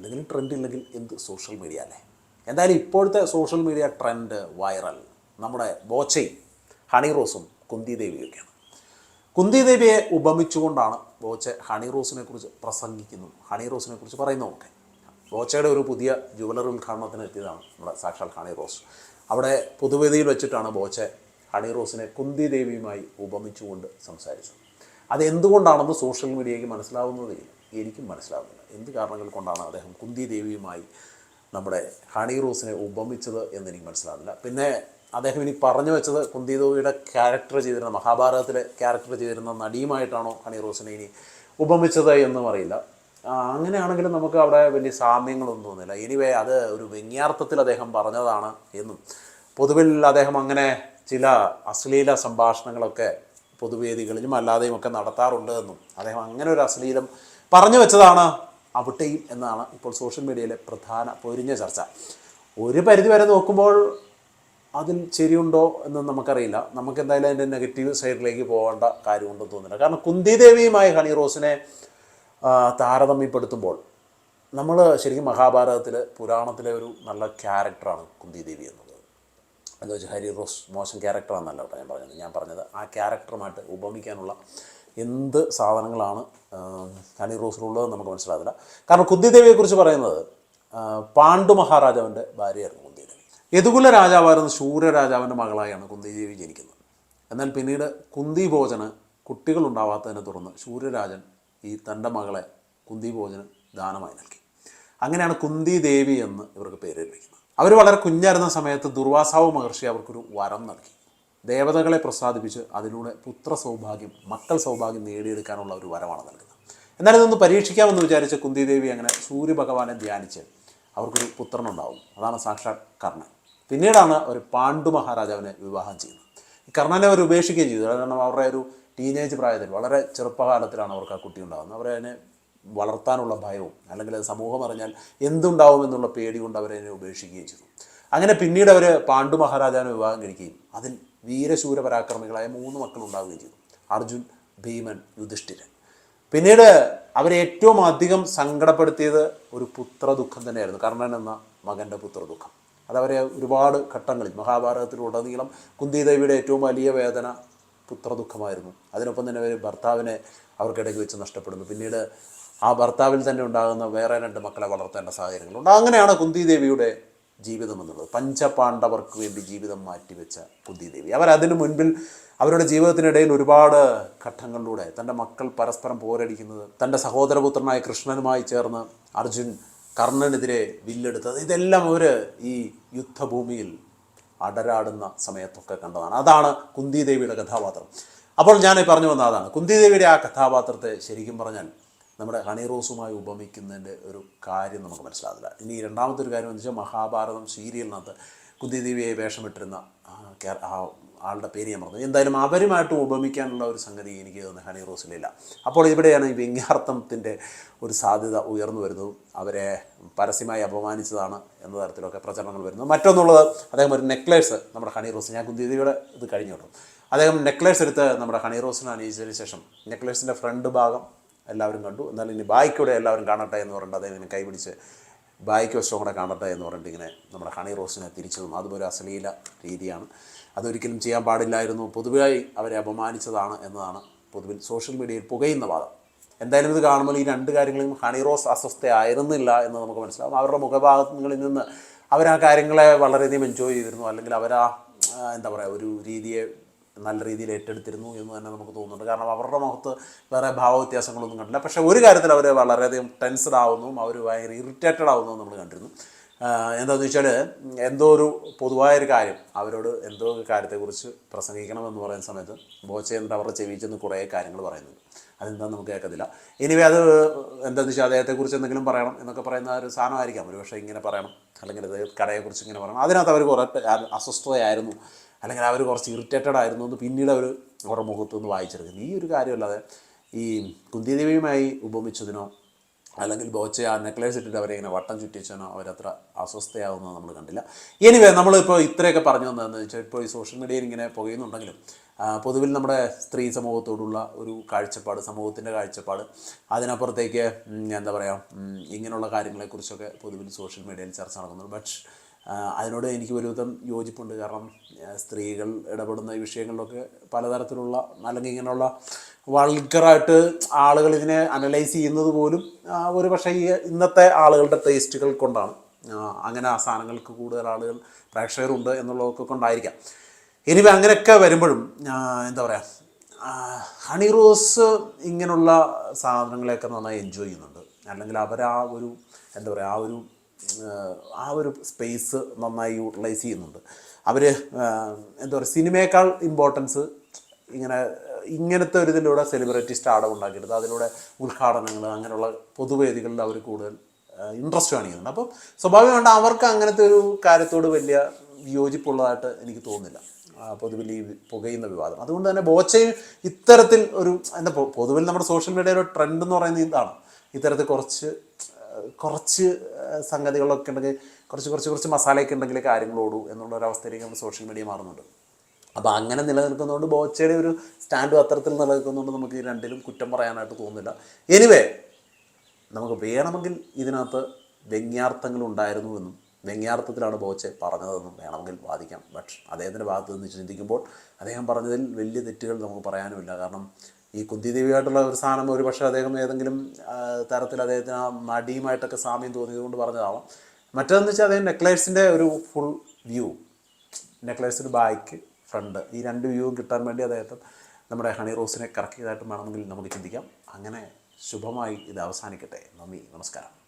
എന്തെങ്കിലും ട്രെൻഡ് ഇല്ലെങ്കിൽ എന്ത് സോഷ്യൽ മീഡിയ അല്ലേ? എന്തായാലും ഇപ്പോഴത്തെ സോഷ്യൽ മീഡിയ ട്രെൻഡ് വൈറൽ നമ്മുടെ ബോച്ചയും ഹണി റോസും കുന്തി ദേവിയൊക്കെയാണ്. കുന്തി ദേവിയെ ഉപമിച്ചുകൊണ്ടാണ് ബോച്ച ഹണി റോസിനെ കുറിച്ച് പ്രസംഗിക്കുന്നു ഹണി റോസിനെ കുറിച്ച് പറയുന്നതൊക്കെ ബോച്ചയുടെ ഒരു പുതിയ ജുവലറി ഉദ്ഘാടനത്തിന് എത്തിയതാണ് നമ്മുടെ സാക്ഷാൽ ഹണി റോസ്. അവിടെ പൊതുവേദിയിൽ വെച്ചിട്ടാണ് ബോച്ച ഹണി റോസിനെ കുന്തി ദേവിയുമായി ഉപമിച്ചുകൊണ്ട് സംസാരിച്ചത്. അത് എന്തുകൊണ്ടാണെന്ന് സോഷ്യൽ മീഡിയയ്ക്ക് മനസ്സിലാവുന്നതില്ല എനിക്കും മനസ്സിലാകുന്നില്ല എന്ത് കാരണങ്ങൾ കൊണ്ടാണ് അദ്ദേഹം കുന്തി ദേവിയുമായി നമ്മുടെ ഹണി റോസിനെ ഉപമിച്ചത് എന്ന് എനിക്ക് മനസ്സിലാവുന്നില്ല. പിന്നെ അദ്ദേഹം ഇനി പറഞ്ഞു വെച്ചത് കുന്തി ദേവിയുടെ ക്യാരക്ടർ ചെയ്തിരുന്ന മഹാഭാരതത്തിലെ ക്യാരക്ടർ ചെയ്തിരുന്ന നടിയുമായിട്ടാണോ ഹണി റോസിനെ ഇനി ഉപമിച്ചത് എന്നും അറിയില്ല. അങ്ങനെയാണെങ്കിലും നമുക്ക് അവിടെ വലിയ സാമ്യങ്ങളൊന്നും തോന്നുന്നില്ല എനിവേ അത് ഒരു വ്യംഗ്യാർത്ഥത്തിൽ അദ്ദേഹം പറഞ്ഞതാണ് എന്നും. പൊതുവിൽ അദ്ദേഹം അങ്ങനെ ചില അശ്ലീല സംഭാഷണങ്ങളൊക്കെ പൊതുവേദികളിലും അല്ലാതെയും ഒക്കെ നടത്താറുണ്ട് എന്നും. അദ്ദേഹം അങ്ങനെ ഒരു അശ്ലീലം പറഞ്ഞു വെച്ചതാണ് അവിട്ടെയും എന്നാണ് ഇപ്പോൾ സോഷ്യൽ മീഡിയയിലെ പ്രധാന പൊരിഞ്ഞ ചർച്ച. ഒരു പരിധി വരെ നോക്കുമ്പോൾ അതിൽ ശരിയുണ്ടോ എന്ന് നമുക്കറിയില്ല. നമുക്ക് എന്തായാലും അതിന്റെ നെഗറ്റീവ് സൈഡിലേക്ക് പോകേണ്ട കാര്യമുണ്ടെന്ന് തോന്നുന്നില്ല. കാരണം കുന്തിദേവിയുമായി ഹണി റോസിനെ താരതമ്യപ്പെടുത്തുമ്പോൾ നമ്മൾ ശരിക്കും മഹാഭാരതത്തിൽ പുരാണത്തിലെ ഒരു നല്ല ക്യാരക്ടറാണ് കുന്തിദേവി എന്നുള്ളത്. എന്ന് വെച്ചാൽ ഹരി റോസ് മോശം ക്യാരക്ടറാണെന്നല്ല കേട്ടോ ഞാൻ പറഞ്ഞത്. ഞാൻ പറഞ്ഞത് ആ ക്യാരക്ടറുമായിട്ട് ഉപമിക്കാനുള്ള എന്ത് സാധനങ്ങളാണ് ഹണി റോസിലുള്ളത് നമുക്ക് മനസ്സിലാവില്ല. കാരണം കുന്തിദേവിയെക്കുറിച്ച് പറയുന്നത് പാണ്ഡു മഹാരാജാവിന്റെ ഭാര്യയായിരുന്നു കുന്തിദേവി. യദുകുല രാജാവായിരുന്ന ശൂര രാജാവിന്റെ മകളായാണ് കുന്തിദേവി ജനിക്കുന്നത്. എന്നാൽ പിന്നീട് കുന്തി ഭോജന് കുട്ടികളുണ്ടാവാത്തതിനെ തുടർന്ന് സൂര്യരാജൻ ഈ തന്റെ മകളെ കുന്തി ഭോജന് ദാനമായി നൽകി. അങ്ങനെയാണ് കുന്തി ദേവി എന്ന് ഇവർക്ക് പേര് ലഭിക്കുന്നത്. അവർ വളരെ കുഞ്ഞായിരുന്ന സമയത്ത് ദുർവാസാവ് മഹർഷി അവർക്കൊരു വരം നൽകി. ദേവതകളെ പ്രസാദിപ്പിച്ച് അതിലൂടെ പുത്ര സൗഭാഗ്യം മക്കൾ സൗഭാഗ്യം നേടിയെടുക്കാനുള്ള ഒരു വരമാണ് നൽകുന്നത്. എന്നാൽ ഇതൊന്ന് പരീക്ഷിക്കാമെന്ന് വിചാരിച്ച കുന്തിദേവി അങ്ങനെ സൂര്യഭഗവാനെ ധ്യാനിച്ച് അവർക്കൊരു പുത്രനുണ്ടാവും. അതാണ് സാക്ഷാത് കർണൻ. പിന്നീടാണ് ഒരു പാണ്ഡു മഹാരാജാവിനെ വിവാഹം ചെയ്യുന്നത്. കർണനെ അവർ ഉപേക്ഷിക്കുകയും ചെയ്തു. കാരണം അവരുടെ ഒരു ടീനേജ് പ്രായത്തിൽ വളരെ ചെറുപ്പകാലത്തിലാണ് അവർക്ക് ആ കുട്ടി ഉണ്ടാകുന്നത്. അവരെ അതിനെ വളർത്താനുള്ള ഭയവും അല്ലെങ്കിൽ സമൂഹം അറിഞ്ഞാൽ എന്തുണ്ടാവും എന്നുള്ള പേടി കൊണ്ട് അവരതിനെ ഉപേക്ഷിക്കുകയും ചെയ്തു. അങ്ങനെ പിന്നീട് അവർ പാണ്ഡു മഹാരാജാവിനെ വിവാഹം കഴിക്കുകയും അതിൽ വീരശൂര പരാക്രമികളായ മൂന്ന് മക്കൾ ഉണ്ടാവുകയും ചെയ്തു. അർജുൻ ഭീമൻ യുധിഷ്ഠിരൻ. പിന്നീട് അവരെ ഏറ്റവും അധികം സങ്കടപ്പെടുത്തിയത് ഒരു പുത്രദുഃഖം തന്നെയായിരുന്നു. കർണൻ എന്ന മകന്റെ പുത്രദുഃഖം. അതവരെ ഒരുപാട് ഘട്ടങ്ങളിൽ മഹാഭാരതത്തിലുടനീളം കുന്തിദേവിയുടെ ഏറ്റവും വലിയ വേദന പുത്രദുഃഖമായിരുന്നു. അതിനൊപ്പം തന്നെ അവർ ഭർത്താവിനെ അവർക്കിടയ്ക്ക് വെച്ച് നഷ്ടപ്പെടുന്നു. പിന്നീട് ആ ഭർത്താവിൽ തന്നെ ഉണ്ടാകുന്ന വേറെ രണ്ട് മക്കളെ വളർത്തേണ്ട സാഹചര്യങ്ങളുണ്ട്. അങ്ങനെയാണ് കുന്തിദേവിയുടെ ജീവിതം എന്നുള്ളത് പഞ്ചപാണ്ഡവർക്ക് വേണ്ടി ജീവിതം മാറ്റിവെച്ച കുന്തിദേവി അവർ അതിനു മുൻപിൽ അവരുടെ ജീവിതത്തിനിടയിൽ ഒരുപാട് ഘട്ടങ്ങളിലൂടെ തന്റെ മക്കൾ പരസ്പരം പോരടിക്കുന്നത് തന്റെ സഹോദരപുത്രനായ കൃഷ്ണനുമായി ചേർന്ന് അർജുൻ കർണനെതിരെ വില്ലെടുത്തത് ഇതെല്ലാം അവർ ഈ യുദ്ധഭൂമിയിൽ അടരാടുന്ന സമയത്തൊക്കെ കണ്ടതാണ്. അതാണ് കുന്തിദേവിയുടെ കഥാപാത്രം. അപ്പോൾ ഞാൻ പറഞ്ഞു വന്ന അതാണ്. കുന്തിദേവിയുടെ ആ കഥാപാത്രത്തെ ശരിക്കും പറഞ്ഞാൽ നമ്മുടെ ഹണി റോസുമായി ഉപമിക്കുന്നതിന്റെ ഒരു കാര്യം നമുക്ക് മനസ്സിലാകില്ല ഇനി രണ്ടാമത്തെ ഒരു കാര്യം എന്ന് വെച്ചാൽ മഹാഭാരതം സീരിയലിനകത്ത് കുന്തിദേവിയെ വേഷമിട്ടിരുന്ന ആളുടെ പേര് ഞാൻ പറഞ്ഞു എന്തായാലും അവരുമായിട്ട് ഉപമിക്കാനുള്ള ഒരു സംഗതി എനിക്ക് തോന്നുന്നു ഹണി റോസിലില്ല. അപ്പോൾ ഇവിടെയാണ് ഈ വ്യംഗ്യാർത്ഥത്തിന്റെ ഒരു സാധ്യത ഉയർന്നു വരുന്നതും അവരെ പരസ്യമായി അപമാനിച്ചതാണ് എന്ന തരത്തിലൊക്കെ പ്രചരണങ്ങൾ വരുന്നത് മറ്റൊന്നുള്ളത് അദ്ദേഹം ഒരു നെക്ലേസ് നമ്മുടെ ഹണി റോസ്. ഞാൻ കുന്തിദേവിയുടെ ഇത് കഴിഞ്ഞു അദ്ദേഹം നെക്ലേസ് എടുത്ത് നമ്മുടെ ഹണി റോസിനെ അണിയിച്ചതിന് ശേഷം നെക്ലേസിന്റെ ഫ്രണ്ട് ഭാഗം എല്ലാവരും കണ്ടു. എന്നാലും ഇനി ബായ്ക്കൂടെ എല്ലാവരും കാണട്ടെ എന്ന് പറഞ്ഞിട്ട് അദ്ദേഹം ഇങ്ങനെ കൈപിടിച്ച് ബായ്ക്ക് വശവും കൂടെ കാണട്ടെ എന്ന് പറഞ്ഞിട്ട് ഇങ്ങനെ നമ്മുടെ ഹണി റോസിനെ തിരിച്ചു തന്നു അതുപോലെ അശ്ലീല രീതിയാണ്. അതൊരിക്കലും ചെയ്യാൻ പാടില്ലായിരുന്നു. പൊതുവായി അവരെ അപമാനിച്ചതാണ് എന്നതാണ് പൊതുവിൽ സോഷ്യൽ മീഡിയയിൽ പുകയുന്ന വാദം. എന്തായാലും ഇത് കാണുമ്പോൾ ഈ രണ്ട് കാര്യങ്ങളും ഹണി റോസ് അസ്വസ്ഥയായിരുന്നില്ല എന്ന് നമുക്ക് മനസ്സിലാവും. അവരുടെ മുഖഭാഗങ്ങളിൽ നിന്ന് അവർ ആ കാര്യങ്ങളെ വളരെയധികം എൻജോയ് ചെയ്തിരുന്നു. അല്ലെങ്കിൽ അവരാ ആ, എന്താ പറയുക ഒരു രീതിയെ നല്ല രീതിയിൽ ഏറ്റെടുത്തിരുന്നു എന്ന് തന്നെ നമുക്ക് തോന്നുന്നുണ്ട്. കാരണം അവരുടെ മുഖത്ത് വേറെ ഭാവവ്യത്യാസങ്ങളൊന്നും കണ്ടില്ല. പക്ഷേ ഒരു കാര്യത്തിൽ അവർ വളരെയധികം ടെൻസ്ഡ് ആവുന്നതും അവർ ഭയങ്കര ഇറിറ്റേറ്റഡ് ആവുന്നതും നമ്മൾ കണ്ടിരുന്നു. എന്താണെന്ന് വെച്ചാൽ എന്തോ ഒരു പൊതുവായൊരു കാര്യം അവരോട് എന്തോ ഒരു കാര്യത്തെക്കുറിച്ച് പ്രസംഗിക്കണം എന്ന് പറയുന്ന സമയത്ത് ബോച്ച എന്നിട്ട് അവരുടെ ചെവിയിൽ ചെന്ന് കുറേ കാര്യങ്ങൾ പറയുന്നുണ്ട്. അതെന്താണെന്ന് നമുക്ക് കേൾക്കത്തില്ല. എനിവേ അത് എന്താണെന്ന് വെച്ചാൽ അദ്ദേഹത്തെക്കുറിച്ച് എന്തെങ്കിലും പറയണം എന്നൊക്കെ പറയുന്ന ഒരു സാധനമായിരിക്കാം. ഒരു പക്ഷേ ഇങ്ങനെ പറയണം അല്ലെങ്കിൽ കടയെക്കുറിച്ച് ഇങ്ങനെ പറയണം. അതിനകത്ത് അവർ കുറേ അസ്വസ്ഥതയായിരുന്നു. അല്ലെങ്കിൽ അവർ കുറച്ച് ഇറിറ്റേറ്റഡ് ആയിരുന്നു എന്ന് പിന്നീട് അവർ അവരുടെ മുഖത്തു നിന്ന് വായിച്ചെടുക്കുന്നു ഈ ഒരു കാര്യമല്ലാതെ ഈ കുന്തിദേവിയുമായി ഉപമിച്ചതിനോ അല്ലെങ്കിൽ ബോച്ച ആ നെക്ലേസ് ഇട്ടിട്ട് അവരെ ഇങ്ങനെ വട്ടം ചുറ്റിച്ചനോ അവരത്ര അസ്വസ്ഥയാവുന്നത് നമ്മൾ കണ്ടില്ല. എനിവേ നമ്മളിപ്പോൾ ഇത്രയൊക്കെ പറഞ്ഞു തന്നതെന്ന് വെച്ചാൽ ഇപ്പോൾ ഈ സോഷ്യൽ മീഡിയയിൽ ഇങ്ങനെ പുകയുന്നുണ്ടെങ്കിലും പൊതുവിൽ നമ്മുടെ സ്ത്രീ സമൂഹത്തോടുള്ള ഒരു കാഴ്ചപ്പാട് സമൂഹത്തിന്റെ കാഴ്ചപ്പാട് അതിനപ്പുറത്തേക്ക് എന്താ പറയുക ഇങ്ങനെയുള്ള കാര്യങ്ങളെക്കുറിച്ചൊക്കെ പൊതുവിൽ സോഷ്യൽ മീഡിയയിൽ ചർച്ച നടക്കുന്നുണ്ട്. ബട്ട് അതിനോട് എനിക്ക് ഒരുവിധം യോജിപ്പുണ്ട്. കാരണം സ്ത്രീകൾ ഇടപെടുന്ന ഈ വിഷയങ്ങളിലൊക്കെ പലതരത്തിലുള്ള അല്ലെങ്കിൽ ഇങ്ങനെയുള്ള വൾഗറായിട്ട് ആളുകൾ ഇതിനെ അനലൈസ് ചെയ്യുന്നത് പോലും ഒരു പക്ഷേ ഈ ഇന്നത്തെ ആളുകളുടെ ടേസ്റ്റുകൾ കൊണ്ടാണ്. അങ്ങനെ ആ സാധനങ്ങൾക്ക് കൂടുതൽ ആളുകൾ പ്രേക്ഷകരുണ്ട് എന്നുള്ളതൊക്കെ കൊണ്ടായിരിക്കാം. ഇനി അങ്ങനെയൊക്കെ വരുമ്പോഴും എന്താ പറയുക ഹണി റോസ് ഇങ്ങനെയുള്ള സാധനങ്ങളെയൊക്കെ നന്നായി എൻജോയ് ചെയ്യുന്നുണ്ട്. അല്ലെങ്കിൽ അവർ ആ ഒരു എന്താ പറയുക ആ ഒരു ആ ഒരു സ്പേസ് നന്നായി യൂട്ടിലൈസ് ചെയ്യുന്നുണ്ട്. അവർ എന്താ പറയുക സിനിമയേക്കാൾ ഇമ്പോർട്ടൻസ് ഇങ്ങനെ ഇങ്ങനത്തെ ഒരു ഇതിലൂടെ സെലിബ്രിറ്റി സ്റ്റാർഡം ഉണ്ടാക്കിയെടുത്ത് അതിലൂടെ ഉദ്ഘാടനങ്ങൾ അങ്ങനെയുള്ള പൊതുവേദികളിൽ അവർ കൂടുതൽ ഇൻട്രസ്റ്റ് കാണിക്കുന്നുണ്ട്. അപ്പം സ്വാഭാവികമായിട്ട് അവർക്ക് അങ്ങനത്തെ ഒരു കാര്യത്തോട് വലിയ വിയോജിപ്പുള്ളതായിട്ട് എനിക്ക് തോന്നുന്നില്ല. പൊതുവിൽ ഈ പുകയുന്ന വിവാദം. അതുകൊണ്ട് തന്നെ ബോച്ചയും ഇത്തരത്തിൽ ഒരു എന്താ പൊതുവിൽ നമ്മുടെ സോഷ്യൽ മീഡിയയിലെ ട്രെൻഡ് എന്ന് പറയുന്നത് ഇതാണ്. ഇത്തരത്തിൽ കുറച്ച് കുറച്ച് സംഗതികളൊക്കെ ഉണ്ടെങ്കിൽ കുറച്ച് കുറച്ച് കുറച്ച് മസാലയൊക്കെ ഉണ്ടെങ്കിൽ കാര്യങ്ങൾ ഓടൂ എന്നുള്ള ഒരു അവസ്ഥയിലേക്ക് നമ്മുടെ സോഷ്യൽ മീഡിയ മാറുന്നുണ്ട്. അപ്പോൾ അങ്ങനെ നിലനിൽക്കുന്നതുകൊണ്ട് ബോച്ചയുടെ ഒരു സ്റ്റാൻഡും അത്തരത്തിൽ നിലനിൽക്കുന്നതുകൊണ്ട് നമുക്ക് ഈ രണ്ടിലും കുറ്റം പറയാനായിട്ട് തോന്നുന്നില്ല. എനിവേ നമുക്ക് വേണമെങ്കിൽ ഇതിനകത്ത് വ്യംഗ്യാർത്ഥങ്ങൾ ഉണ്ടായിരുന്നുവെന്നും വ്യംഗ്യാർത്ഥത്തിലാണ് ബോച്ചെ പറഞ്ഞതെന്നും വേണമെങ്കിൽ വാദിക്കാം. ബട്ട് അദ്ദേഹത്തിന്റെ ഭാഗത്ത് നിന്ന് ചിന്തിക്കുമ്പോൾ അദ്ദേഹം പറഞ്ഞതിൽ വലിയ തെറ്റുകൾ നമുക്ക് പറയാനുമില്ല. കാരണം ഈ കുന്തിദേവിയായിട്ടുള്ള ഒരു സാധനം ഒരു പക്ഷേ അദ്ദേഹം ഏതെങ്കിലും തരത്തിൽ അദ്ദേഹത്തിന് ആ മടിയുമായിട്ടൊക്കെ സാമ്യം തോന്നിയതുകൊണ്ട് പറഞ്ഞതാവാം. മറ്റേതെന്ന് വെച്ചാൽ അദ്ദേഹം നെക്ലേസിന്റെ ഒരു ഫുൾ വ്യൂ നെക്ലേസിന്റെ ബാക്ക് ഫ്രണ്ട് ഈ രണ്ട് വ്യൂവും കിട്ടാൻ വേണ്ടി അദ്ദേഹത്തെ നമ്മുടെ ഹണി റോസിനെ കറക്കിയതായിട്ടും വേണമെങ്കിൽ നമുക്ക് ചിന്തിക്കാം. അങ്ങനെ ശുഭമായി ഇത് അവസാനിക്കട്ടെ. നന്ദി നമസ്കാരം.